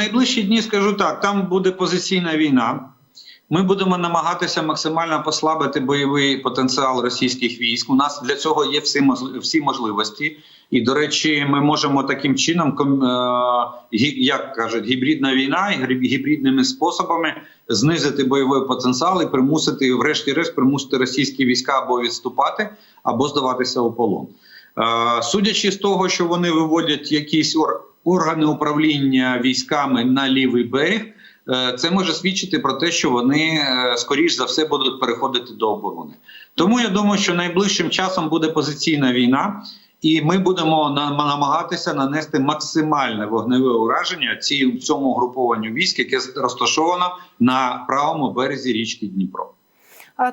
найближчі дні скажу так: там буде позиційна війна. Ми будемо намагатися максимально послабити бойовий потенціал російських військ. У нас для цього є всі всі можливості. І, до речі, ми можемо таким чином, е, як кажуть, гібридна війна і гібридними способами знизити бойовий потенціал і примусити, врешті-решт, примусити російські війська або відступати, або здаватися у полон. Е, Судячи з того, що вони виводять якісь ор- органи управління військами на лівий берег, е, це може свідчити про те, що вони е, скоріш за все будуть переходити до оборони. Тому я думаю, що найближчим часом буде позиційна війна, і ми будемо намагатися нанести максимальне вогневе ураження ці цьому групованню військ, яке розташовано на правому березі річки Дніпро.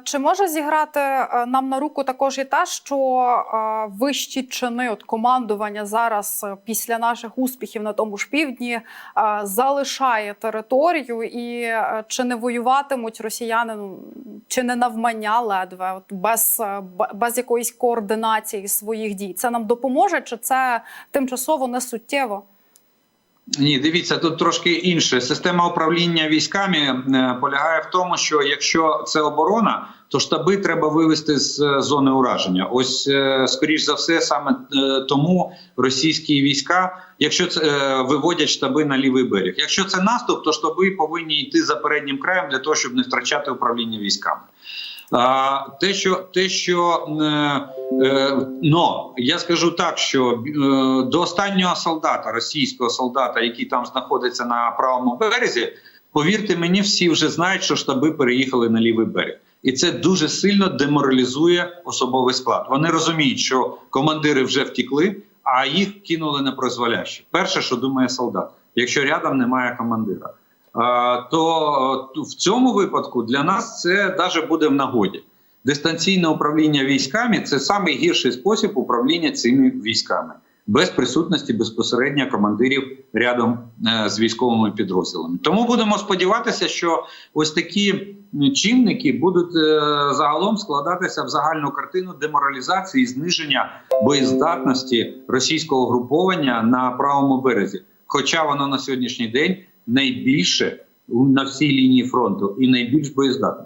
Чи може зіграти е, нам на руку також і те, що е, вищі чини от командування зараз е, після наших успіхів на тому ж півдні залишає територію, і чи не воюватимуть росіяни, ну, чи не навмання ледве, от без, без якоїсь координації своїх дій? Це нам допоможе, чи це тимчасово не суттєво? Ні, дивіться, тут трошки інше. Система управління військами е, полягає в тому, що якщо це оборона, то штаби треба вивести з е, зони ураження. Ось е, скоріш за все, саме тому російські війська, якщо це виводять штаби на лівий берег. Якщо це наступ, то штаби повинні йти за переднім краєм для того, щоб не втрачати управління військами. А, те, що те, що е, е, но я скажу так, що е, до останнього солдата, російського солдата, який там знаходиться на правому березі, повірте мені, всі вже знають, що штаби переїхали на лівий берег, і це дуже сильно деморалізує особовий склад. Вони розуміють, що командири вже втікли, а їх кинули на прозволяще. Перше, що думає солдат, якщо рядом немає командира. То е, в цьому випадку для нас це навіть буде в нагоді. Дистанційне управління військами це найгірший спосіб управління цими військами без присутності безпосередньо командирів рядом е, з військовими підрозділами. Тому будемо сподіватися, що ось такі чинники будуть е, загалом складатися в загальну картину деморалізації і зниження боєздатності російського груповання на правому березі. Хоча воно на сьогоднішній день найбільше на всій лінії фронту і найбільш боєздатне.